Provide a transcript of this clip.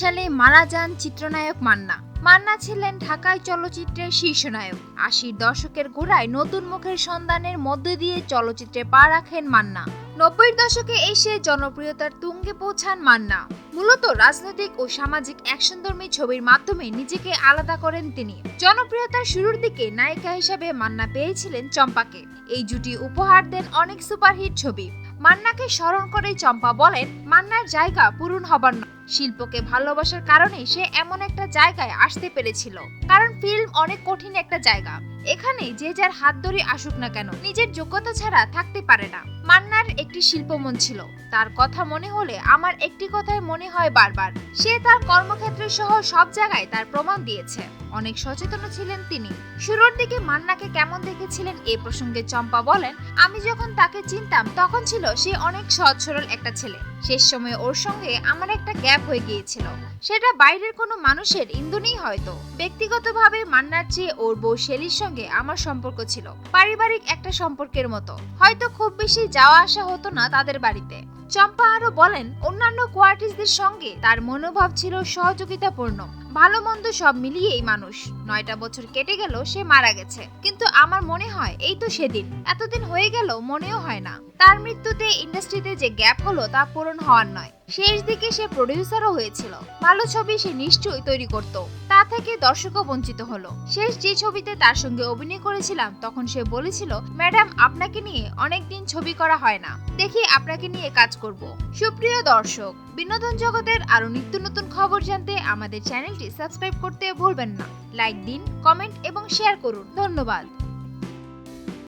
সালে মারা যান চিত্রনায়ক মান্না। মান্না ছিলেন ঢাকায় চলচ্চিত্রের শীর্ষ নায়ক আশির দশকের গোড়ায় নতুন মুখের সন্ধানের মধ্য দিয়ে চলচ্চিত্রে পা রাখেন মান্না। নব্বইয়ের দশকে এসে জনপ্রিয়তার তুঙ্গে পৌঁছান মান্না। মূলত রাজনৈতিক ও সামাজিক অ্যাকশনধর্মী ছবির মাধ্যমে নিজেকে আলাদা করেন তিনি। জনপ্রিয়তার শুরুর দিকে নায়িকা হিসাবে মান্না পেয়েছিলেন চম্পাকে। এই জুটি উপহার দেন অনেক সুপারহিট ছবি। মান্নাকে স্মরণ করে চম্পা বলেন, মান্নার জায়গা পূরণ হবার নয়। শিল্পকে ভালোবাসার কারণে সে এমন একটা জায়গায় আসতে পেরেছিল। কারণ ফিল্ম অনেক কঠিন একটা জায়গা। এখানে যে যার হাত ধরে আসুক না কেন, নিজের যোগ্যতা ছাড়া থাকতে পারে না। মান্নার একটি শিল্পমন ছিল। তার কথা মনে হলে আমার একটি কথাই মনে হয় বারবার, সে তার কর্মক্ষেত্রে সহ সব জায়গায় তার প্রমাণ দিয়েছে। অনেক সচেতন ছিলেন তিনি। শুরুর দিকে মান্নাকে কেমন দেখেছিলেন এ প্রসঙ্গে চম্পা বলেন, আমি যখন তাকে চিনতাম, তখন ছিল সে অনেক সৎ সরল একটা ছেলে। শেষ সময়ে ওর সঙ্গে আমার একটা গ্যাপ হয়ে গিয়েছিল। সেটা বাইরের কোনো মানুষের ইন্ধনেই হয়তো। ব্যক্তিগতভাবে মান্নার চেয়ে ওর বউ শেলির সঙ্গে আমার সম্পর্ক ছিল। পারিবারিক একটা সম্পর্কের মতো। হয়তো খুব বেশি যাওয়া আসা হতো না তাদের বাড়িতে। চম্পা আরও বলেন, অন্যান্য কোয়ার্টিসদের সঙ্গে তার মনোভাব ছিল সহযোগিতাপূর্ণ। ভালো মন্দ সব মিলিয়েই মানুষ। নয়টা বছর কেটে গেল, সে মারা গেছে। কিন্তু আমার মনে হয়, এই তো সেদিন। এতদিন হয়ে গেল, মনেও হয় না। তার মৃত্যুতে ইন্ডাস্ট্রিতে যে গ্যাপ হলো, তা পূরণ হওয়ার নয়। শেষ দিকে সে প্রডিউসারও হয়েছিল। ভালো ছবি সে নিশ্চয়ই তৈরি করত। তা থেকে দর্শকও বঞ্চিত হলো। শেষ যে ছবিতে তার সঙ্গে অভিনয় করেছিলাম, তখন সে বলেছিল, ম্যাডাম, আপনাকে নিয়ে অনেক দিন ছবি করা হয় না। দেখি আপনাকে নিয়ে কাজ করব। সুপ্রিয় দর্শক, বিনোদন জগতের আরও নিত্য নতুন খবর জানতে আমাদের চ্যানেলটি সাবস্ক্রাইব করতে ভুলবেন না। লাইক দিন, কমেন্ট এবং শেয়ার করুন। ধন্যবাদ।